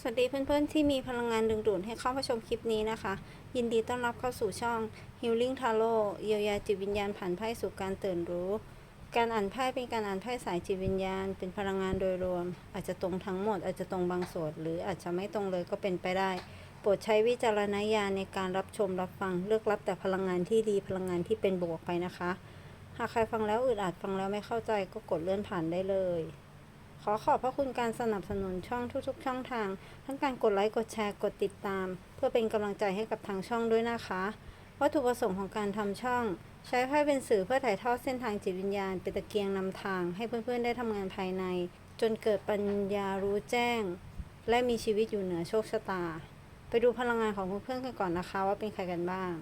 สวัสดีเพื่อนๆ ที่มีพลังงานดึงดูดให้เข้ามาชมคลิปนี้นะคะ ยินดีต้อนรับเข้าสู่ช่อง Healing Tarot เยียวยาจิตวิญญาณผ่านไพ่สู่การตื่นรู้ การอ่านไพ่เป็นการอ่านไพ่สายจิตวิญญาณ เป็นพลังงานโดยรวม อาจจะตรงทั้งหมดอาจจะตรงบางส่วน หรืออาจจะไม่ตรงเลยก็เป็นไปได้ โปรดใช้วิจารณญาณในการรับชมรับฟังเลือกรับแต่พลังงานที่ดีพลังงานที่เป็นบวกไปนะคะ หากใครฟังแล้วอึดอัดฟังแล้วไม่เข้าใจก็กดเลื่อนผ่านได้เลย ขอขอบพระคุณการสนับสนุนช่องทุกๆ ช่องทาง ทั้งการกดไลค์ กดแชร์ กดติดตาม เพื่อเป็นกำลังใจให้กับทางช่องด้วยนะคะ วัตถุประสงค์ของการทำช่อง ใช้ไพ่เป็นสื่อเพื่อถ่ายทอดเส้นทางจิตวิญญาณ เป็นตะเกียงนำทาง ให้เพื่อนๆ ได้ทำงานภายใน จนเกิดปัญญารู้แจ้ง และมีชีวิตอยู่เหนือโชคชะตา ไปดูพลังงานของเพื่อนๆกันก่อนนะคะ ว่าเป็นใครกันบ้าง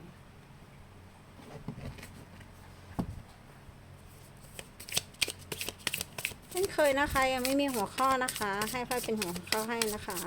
เช่นเคยนะคะยังไม่มีหัวข้อนะคะ ให้ไพ่เป็นหัวข้อให้นะคะ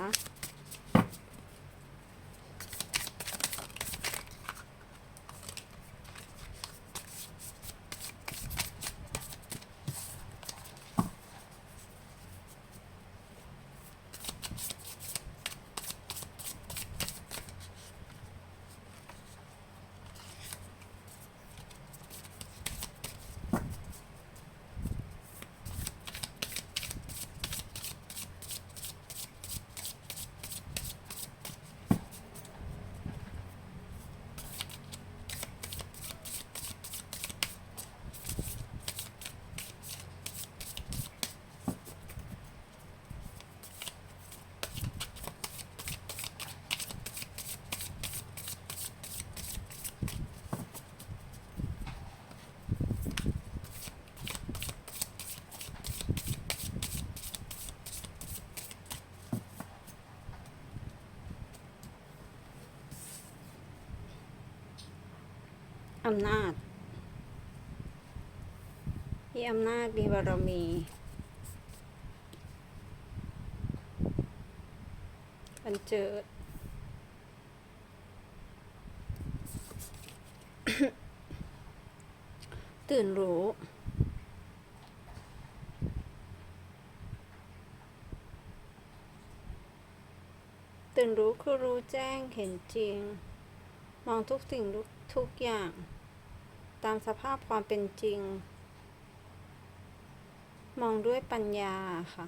อำนาจมีอำนาจมีบารมีบันเจิดตื่นรู้ ตื่นรู้คือรู้แจ้งเห็นจริง มองทุกสิ่งทุกทุกอย่าง ตามสภาพความเป็นจริง มองด้วยปัญญาค่ะ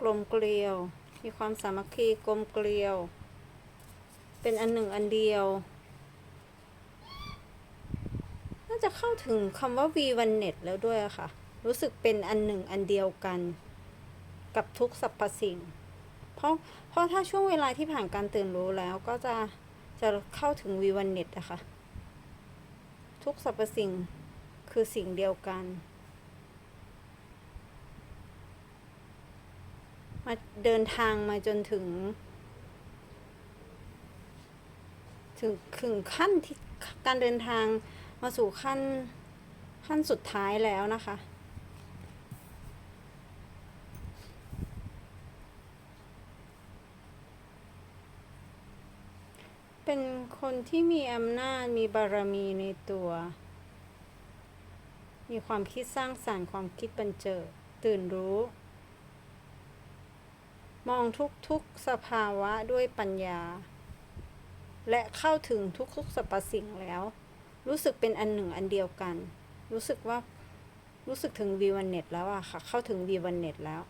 กลมเกลียว มีความสามัคคีกลมเกลียว เป็นอันหนึ่งอันเดียว น่าจะเข้าถึงคำว่า V วันเน็ตแล้วด้วยค่ะ รู้สึกเป็นอันหนึ่งอันเดียวกัน กับทุกสรรพสิ่ง เพราะเพราะถ้าช่วงเวลาที่ผ่านการตื่นรู้แล้วก็จะจะเข้าถึงวีวันเน็ตอะค่ะ ทุกสรรพสิ่งคือสิ่งเดียวกัน มาเดินทางมาจนถึง ถึงถึงขั้นที่การเดินทางมาสู่ขั้นขั้นสุดท้ายแล้วนะคะ เป็นคน ที่มีอำนาจมีบารมีในตัว มีความคิดสร้างสรรค์ความคิดบันเจิดตื่นรู้ มองทุกๆสภาวะด้วยปัญญา และเข้าถึงทุกๆสรรพสิ่งแล้ว รู้สึกเป็นอันหนึ่งอันเดียวกัน รู้สึกว่ารู้สึกถึงวีวันเน็ตแล้วอะค่ะ เข้าถึงวีวันเน็ตแล้ว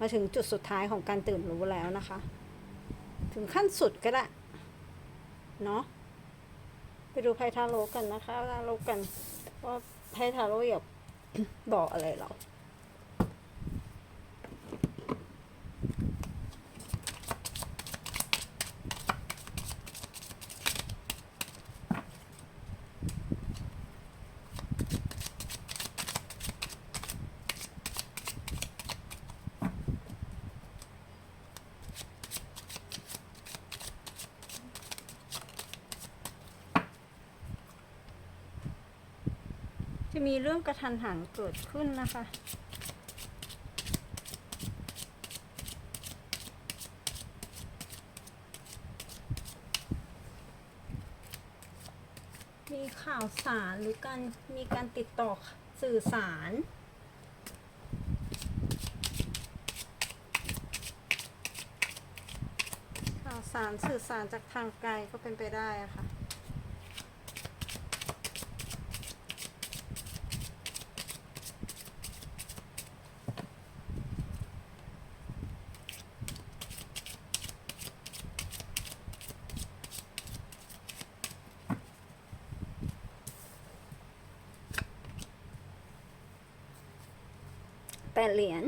มาถึงจุดสุดท้ายของการตื่นรู้แล้วนะคะ ถึงขั้นสุดก็ได้ เนาะไปดูไพ่ทาโร่กันนะคะทาโร่กันว่าไพ่ทาโร่อยากบอกอะไรเรา มีเรื่องกระทันหันเกิดขึ้นนะคะ มีข่าวสารหรือการมีการติดต่อสื่อสารข่าวสารสื่อสารจากทางไกลก็เป็นไปได้ะค่ะปดเหรียญ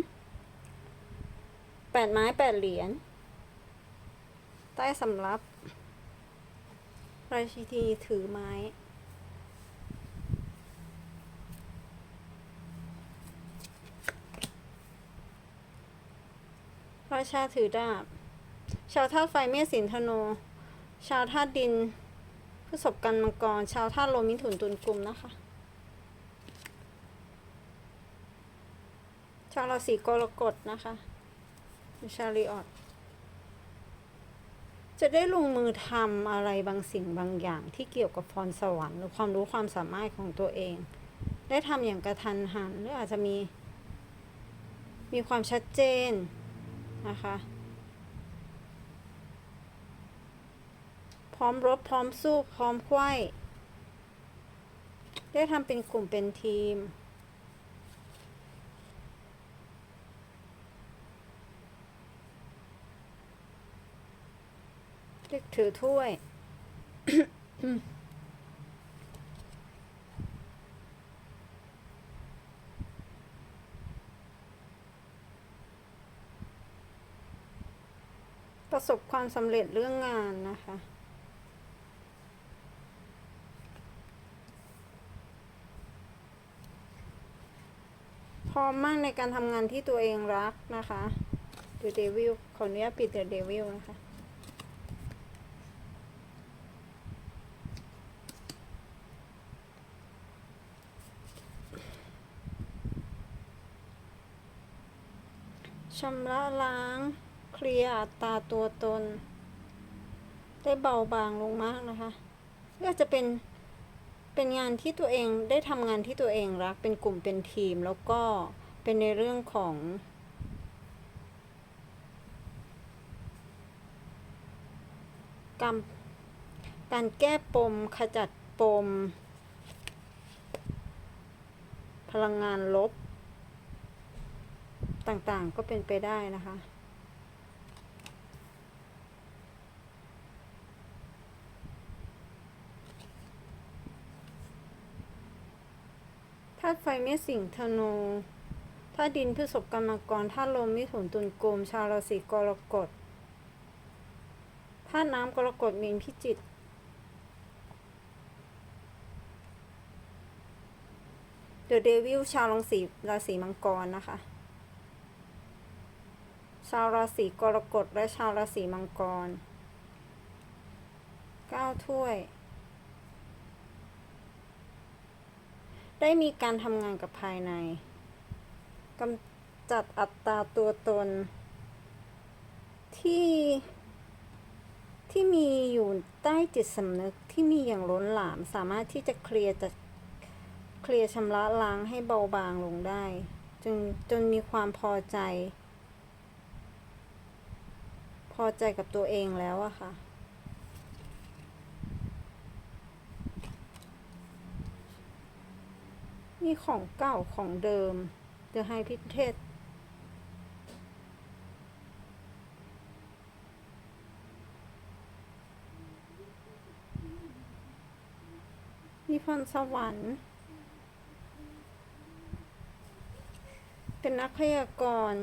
แป ดไม้แปดเหรียญ ใต้สำรับ ราชินีถือไม้ราชาถือดาบ ชาวธาตุไฟเมษสินธนู ชาวธาตุดินพฤษภกันมังกร ชาวธาตุลมมิถุนตุลกลุ่มนะคะ ชาวราศีกรกฎนะคะ ชาริออตจะได้ลงมือทำอะไรบางสิ่งบางอย่างที่เกี่ยวกับพรสวรรค์หรือความรู้ความสามารถของตัวเอง ได้ทำอย่างกระทันหันหรืออาจจะมี มีความชัดเจนนะคะ พร้อมรบพร้อมสู้พร้อมควยได้ทำเป็นกลุ่มเป็นทีม เรียก ถือถ้วยประสบความสำเร็จเรื่องงานนะคะ พร้อมมากในการทำงานที่ตัวเองรักนะคะ The Devil ขออนุญาตปิด The Devil นะคะ ชำระล้าง เคลียร์อัตราตัวตน ได้เบาบางลงมากนะคะ ก็จะเป็น เป็นงานที่ตัวเองได้ทำงานที่ตัวเองรัก เป็นกลุ่มเป็นทีม แล้วก็เป็นในเรื่องของการการแก้ปม ขจัดปม พลังงานลบ ต่างๆ ก็เป็นไปได้นะคะ ธาตุไฟไม่สิงธนูธาตุดินพฤษภกรรมกรธาตุลมมิถุนตุลกลมชาวราศีกรกฎธาตุน้ำกรกฎมีนพิจิตรเดอะเดวิลชาวราศีราศีมังกรนะคะ ชาวราศีกรกฎและชาวราศีมังกรเก้าถ้วย ได้มีการทำงานกับภายในกำจัดอัตราตัวตน ที่ที่มีอยู่ใต้จิตสำนึกที่มีอย่างล้นหลาม สามารถที่จะเคลียร์จะเคลียร์ชำระล้างให้เบาบางลงได้ จนจนมีความพอใจ พอใจกับตัวเองแล้วอะค่ะ นี่ของเก่าของเดิมเดอะไฮพิเทศมีพรสวรรค์ เป็นนักพยากรณ์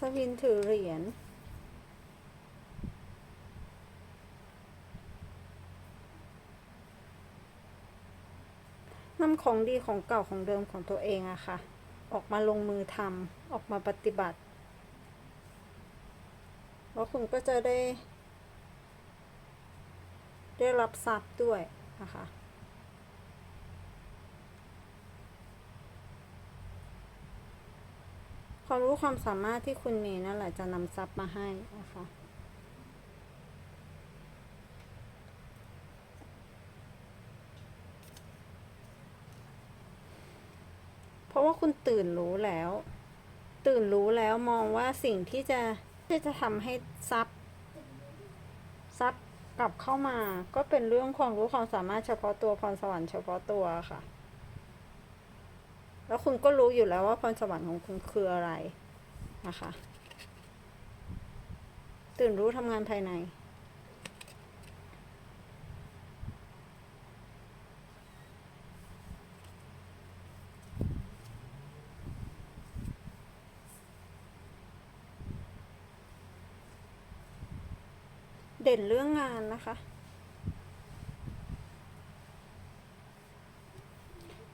อัศวินถือเหรียญนำของดีของเก่าของเดิมของตัวเองอะค่ะ ออกมาลงมือทำออกมาปฏิบัติ แล้วคุณก็จะได้ ได้รับทรัพย์ด้วยนะคะ ความรู้ความสามารถที่คุณมีนั่นแหละจะนำทรัพย์มาให้นะคะเพราะว่าคุณตื่นรู้แล้ว ตื่นรู้แล้วมองว่าสิ่งที่จะที่จะทำให้ทรัพย์ทรัพย์กลับเข้ามา ก็เป็นเรื่องความรู้ความสามารถเฉพาะตัวพรสวรรค์เฉพาะตัวค่ะ แล้วคุณก็รู้อยู่แล้วว่าพรสวรรค์ของคุณคืออะไรนะคะ ตื่นรู้ทำงานภายในเด่นเรื่องงานนะคะ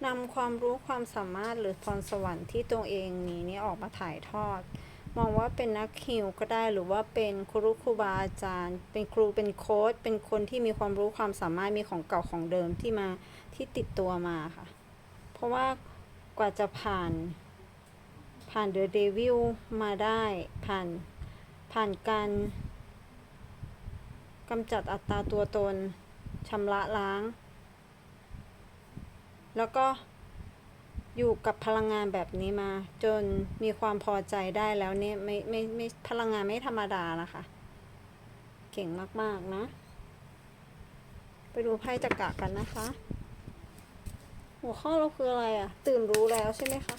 นำความรู้ความสามารถหรือพรสวรรค์ที่ตัวเองมีนี่ออกมาถ่ายทอด มองว่าเป็นนักฮิวก็ได้หรือว่าเป็นครูครูบาอาจารย์ เป็นครูเป็นโค้ชเป็นคนที่มีความรู้ความสามารถมีของเก่าของเดิมที่มาที่ติดตัวมาค่ะ เพราะว่ากว่าจะผ่านผ่านเดอะเดวิลมาได้ผ่านผ่านการกำจัดอัตราตัวตนชำระล้าง แล้วก็อยู่กับพลังงานแบบนี้มา จนมีความพอใจได้แล้วเนี่ยไม่ไม่ไม่พลังงานไม่ธรรมดานะคะ เก่งมาก ๆ นะ ไปดูไพ่จักระกันนะคะ หัวข้อเราคืออะไรอะ่ะตื่นรู้แล้วใช่ไหมคะ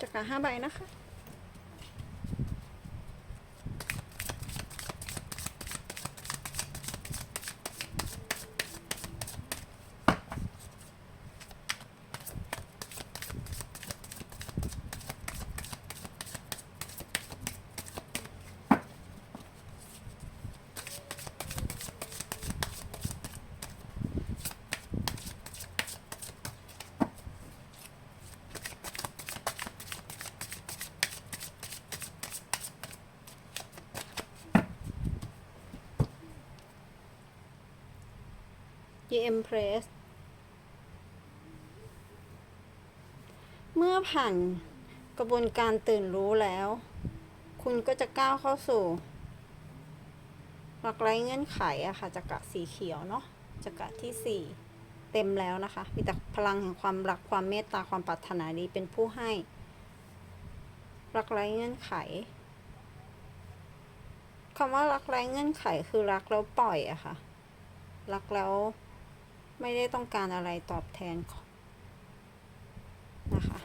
จักระห้าใบนะคะ Empress เมื่อผ่านกระบวนการตื่นรู้แล้ว คุณก็จะก้าวเข้าสู่หลักไร้เงื่อนไขอะค่ะจักระสีเขียวเนาะจักระที่สี่เต็มแล้วนะคะ มีแต่พลังแห่งความรักความเมตตาความปรารถนาดีเป็นผู้ให้รักไร้เงื่อนไขคำว่ารักไร้เงื่อนไขคือรักแล้วปล่อยอะค่ะ รักแล้ว ไม่ได้ต้องการอะไรตอบแทนนะคะ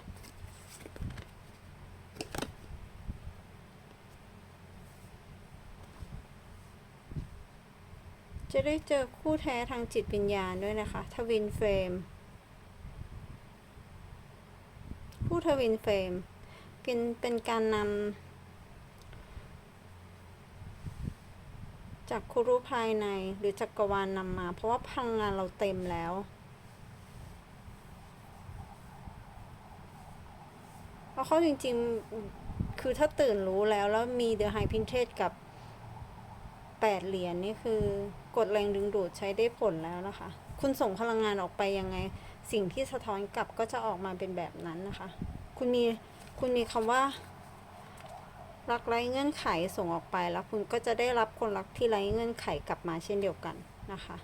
จะได้เจอคู่แท้ทางจิตวิญญาณด้วยนะคะทวินเฟรมผู้ทวินเฟรมเป็นเป็นการนำ จากครูภายในหรือจักรวาลนำมา เพราะว่าพลังงานเราเต็มแล้ว เพราะเขาจริงๆ คือถ้าตื่นรู้แล้ว แล้วมีเดอะไฮพินเทสกับแปดเหรียญนี่คือกดแรงดึงดูดใช้ได้ผลแล้วนะคะ คุณส่งพลังงานออกไปยังไง สิ่งที่สะท้อนกลับก็จะออกมาเป็นแบบนั้นนะคะ คุณมีคุณมีคำว่า รักไร้เงื่อนไขส่งออกไปแล้วคุณก็จะได้รับคนรักที่ไร้เงื่อนไขกลับมาเช่นเดียวกันนะคะ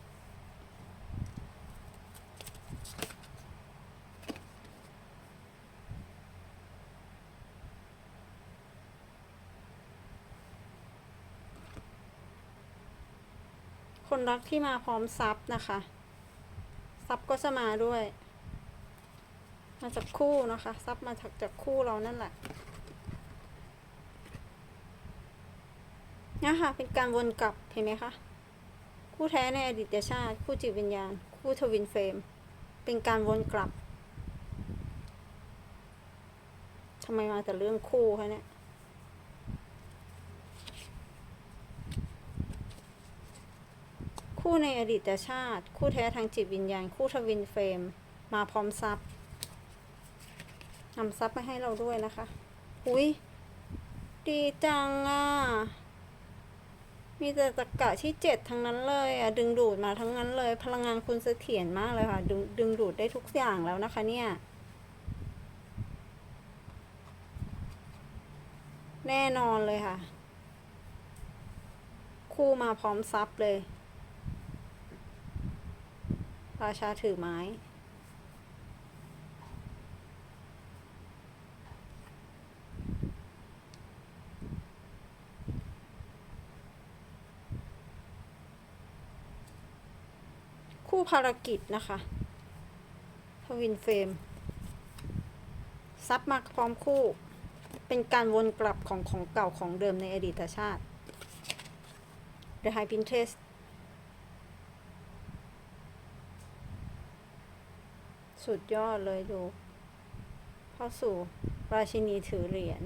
คนรักที่มาพร้อมทรัพย์นะคะทรัพย์ก็จะมาด้วย มาจากคู่นะคะทรัพย์มาจากจากคู่เรานั่นแหละ นี่ยค่ะเป็นการวนกลับเห็นไหมคะ คู่แท้ในอดีตชาติ คู่จิตวิญญาณ คู่ทวินเฟรม เป็นการวนกลับทำไมมาแต่เรื่องคู่คะเนี่ยคู่ในอดีตชาติ คู่แท้ทางจิตวิญญาณ คู่ทวินเฟรม มาพร้อมทรัพย์นำทรัพย์มาให้เราด้วยนะคะ อุ้ยดีจังอะ มีแต่ตะกะที่เจ็ดทั้งนั้นเลยอะดึงดูดมาทั้งนั้นเลย พลังงานคุณเสถียรมากเลยค่ะดึงดึงดูดได้ทุกอย่างแล้วนะคะเนี่ยแน่นอนเลยค่ะ คู่มาพร้อมทรัพย์เลย ราชาถือไม้ คู่ ภารกิจนะคะทวินเฟรมซับมาพร้อมคู่ เป็นการวนกลับของของเก่าของเดิมในอดีตชาติ The High Pinterest สุดยอดเลยดูเข้าสู่ราชินีถือเหรียญ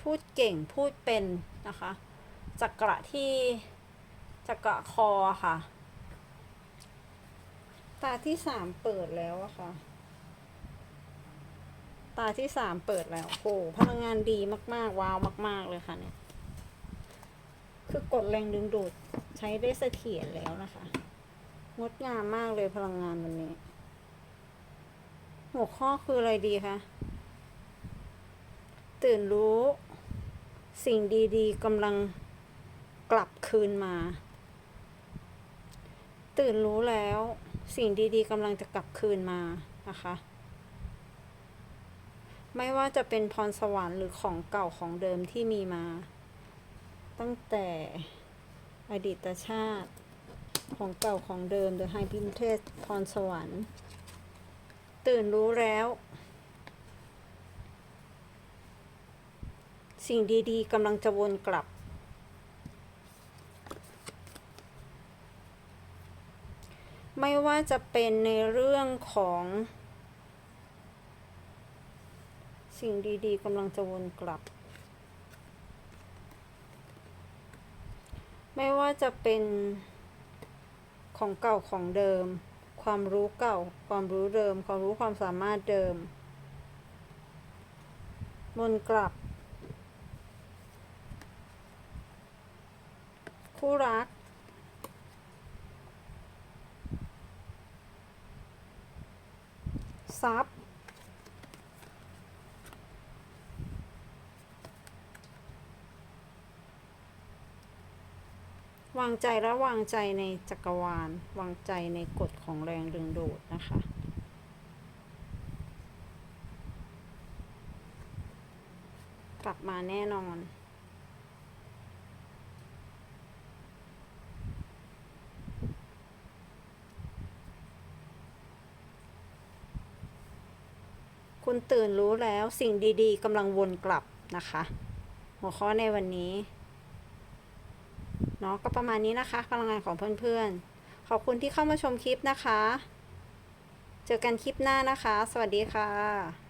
พูดเก่งพูดเป็นนะคะจักระที่ จักระคอค่ะ ตาที่สามเปิดแล้วอะค่ะ ตาที่สามเปิดแล้วโอ้โหพลังงานดีมากๆ ว้าวมาก ๆ เลยค่ะเนี่ย คือกดแรงดึงดูดใช้ได้เสถียรแล้วนะคะ งดงามมากเลยพลังงานวันนี้ หัวข้อคืออะไรดีคะ ตื่นรู้ สิ่งดี ๆกำลังกลับคืนมา ตื่นรู้แล้วสิ่งดีๆกำลังจะกลับคืนมานะคะ ไม่ว่าจะเป็นพรสวรรค์หรือของเก่าของเดิมที่มีมา ตั้งแต่อดีตชาติของเก่าของเดิม The High Princess พรสวรรค์ ตื่นรู้แล้ว สิ่งดีๆกำลังจะวนกลับ ไม่ว่าจะเป็นในเรื่องของ สิ่งดีๆกำลังจะวนกลับ ไม่ว่าจะเป็นของเก่าของเดิม ความรู้เก่า ความรู้เดิม ความรู้ความสามารถเดิมวนกลับ คู่รัก ทรัพย์ วางใจและวางใจในจักรวาล วางใจในกฎของแรงดึงดูดนะคะกลับมาแน่นอน คุณตื่นรู้แล้วสิ่งดีๆกำลังวนกลับนะคะ หัวข้อในวันนี้เนาะก็ประมาณนี้นะคะ พลังงานของเพื่อนๆ ขอบคุณที่เข้ามาชมคลิปนะคะ เจอกันคลิปหน้านะคะ สวัสดีค่ะ